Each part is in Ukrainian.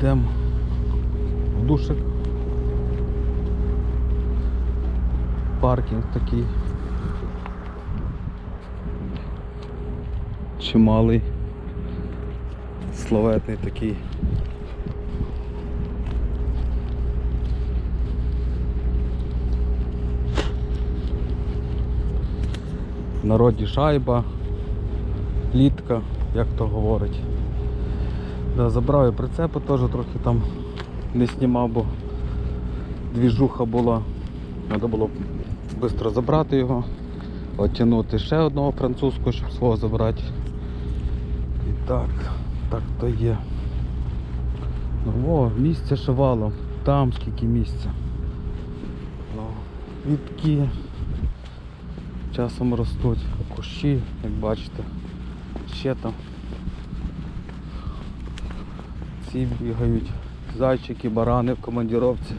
Йдемо в душик. Паркінг такий. Чималий. Славетний такий. Народі шайба, літка, як то говорить. Да, забрав я прицепи теж трохи там не знімав, бо двіжуха була. Треба було швидко забрати його, оттягнути ще одного французького, щоб свого забрати. І так, так то є. Ну, о, місця ще валом. Там скільки місця. Ну, Квітки часом ростуть, кущі, як бачите, ще там. Ці бігають, зайчики, барани в командіровці.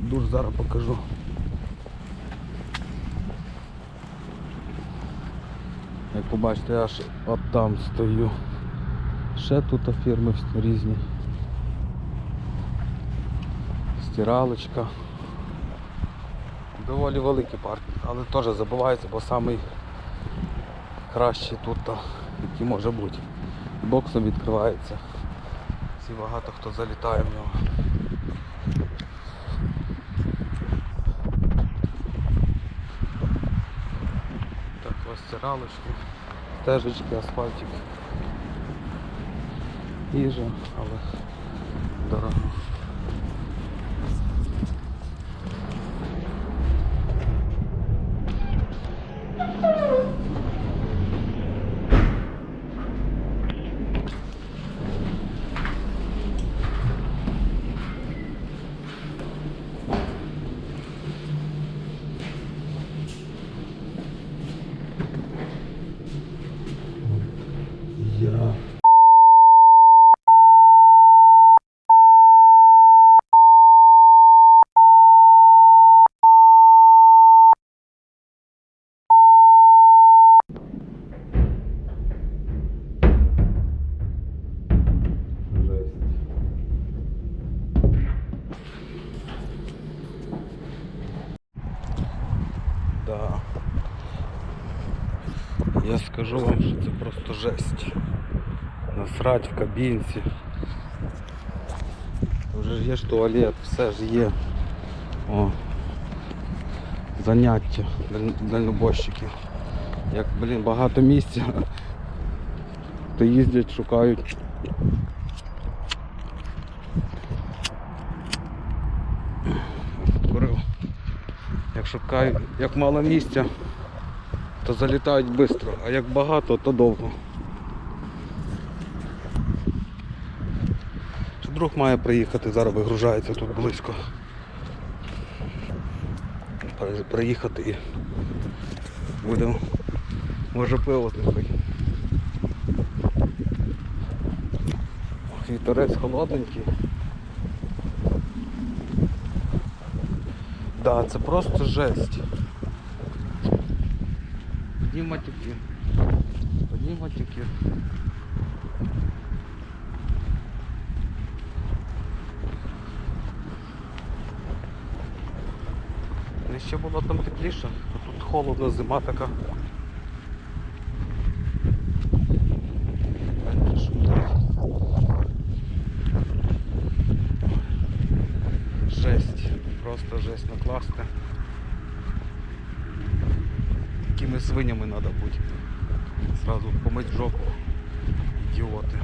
Дуже зараз покажу. Як побачите, я аж от там стою. Ще тут фірми різні. Стиралочка. Доволі великий паркінг, але теж забувається, бо самий кращий тут, який може бути. Боксом відкривається. Всі багато хто залітає в нього. Так, ось стиралочки, стежечки, асфальтик. Їжа, але дорого. Да. Я скажу вам, що це просто жесть. Насрать в кабінці. Вже ж є ж туалет, все ж є. О. Заняття даль- дальнобойщиків. Як, блін, багато місця, то їздять, шукають. Як шукають, як мало місця, то залітають швидко, а як багато, то довго. Друг має приїхати, зараз вигружається тут близько. Приїхати і будемо, може пиво слухай. Вітерець холодненький. Да, це просто жесть. Одні матюки. Одні матюки. Ще було там тепліше, а тут холодно, зима така. Жесть, просто жесть накласти. Такими свинями треба бути. Сразу помить жопу. Ідіоти.